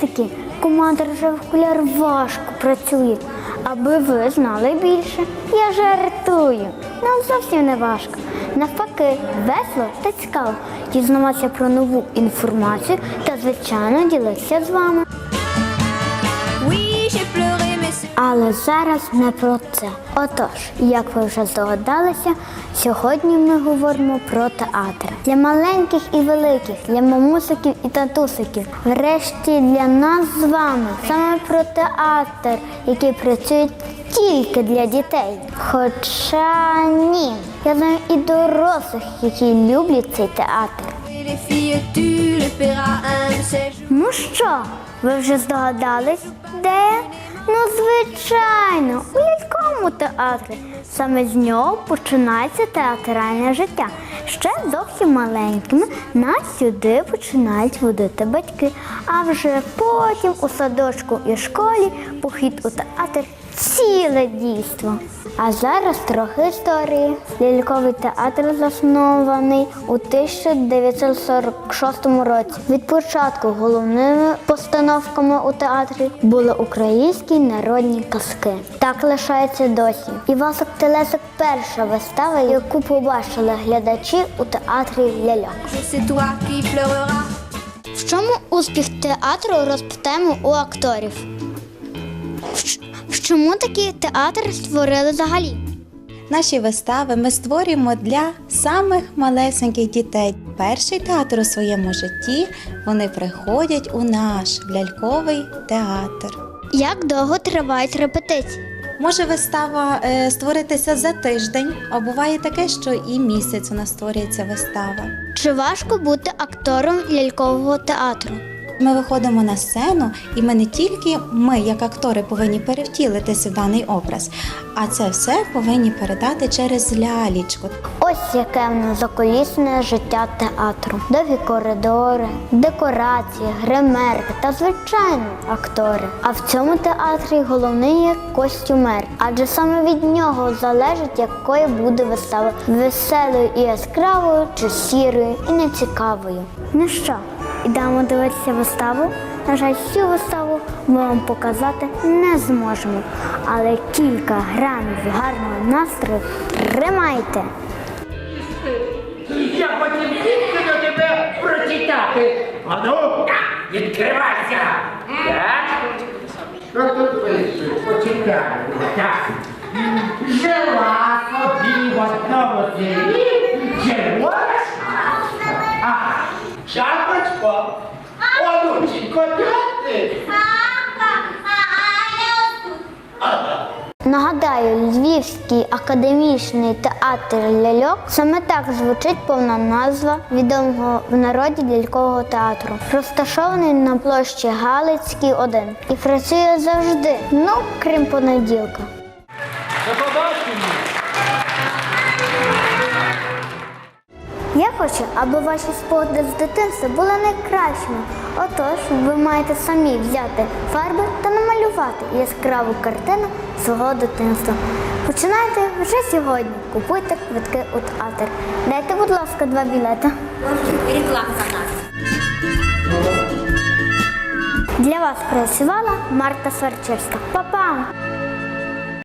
Дітки, команда рожевих важко працює. Аби ви знали більше, я жартую. Нам зовсім не важко. Навпаки, весело та цікаво дізнаватися про нову інформацію та, звичайно, ділитися з вами. Oui, j'ai pleuré, Але зараз не про це. Отож, як ви вже здогадалися, сьогодні ми говоримо про театр для маленьких і великих, для мамусиків і татусиків. Врешті для нас з вами саме про театр, який працює тільки для дітей. Хоча ні, я знаю і дорослих, які люблять цей театр. Ну що, ви вже здогадались, де? Ну, звичайно, у ляльковому театрі. Саме з нього починається театральне життя. Ще зовсім маленькими нас сюди починають водити батьки. А вже потім у садочку і школі похід у театр ціле дійство. А зараз трохи історії. Ляльковий театр заснований у 1946 році. Від початку головними постановками у театрі були українські народні казки. Так лишається досі. Івасок Телесик перша вистава, яку побачили глядачі у театрі toi. В чому успіх театру розпитаємо у акторів? Чому такий театр створили взагалі? Наші вистави ми створюємо для самих малесеньких дітей. Перший театр у своєму житті вони приходять у наш ляльковий театр. Як довго тривають репетиції? Може вистава е, створитися за тиждень, а буває таке, що і місяць у нас створюється вистава. Чи важко бути актором лялькового театру? Ми виходимо на сцену, і ми не тільки ми, як актори, повинні перевтілитися в даний образ, а це все повинні передати через лялічку. Ось яке в нас заколісне життя театру. Довгі коридори, декорації, гримерки та, звичайно, актори. А в цьому театрі головний є костюмер, адже саме від нього залежить, якою буде вистава веселою і яскравою, чи сірою і нецікавою. Ну що, ідемо дивитися виставу? На жаль, всю виставу ми вам показати не зможемо, але кілька грамів гарного настрою тримайте. Я хотів тільки до тебе прочитати. Ану, відкривайся. Так? Що тут? Почитай. Так. Жила собі в одному селі червона шапочко. Онученько, де ти? Нагадаю, Львівський академічний театр ляльок саме так звучить повна назва відомого в народі лялькового театру. Розташований на площі Галицькій 1 і працює завжди, ну крім понеділка. До побачення. Я хочу, аби ваші спогади з дитинства були найкращими. Отож, ви маєте самі взяти фарби та намалювати яскраву картину свого дитинства. Починайте вже сьогодні. Купуйте квитки у театр. Дайте, будь ласка, два білети. Для вас працювала Марта Сварчевська. Па-па!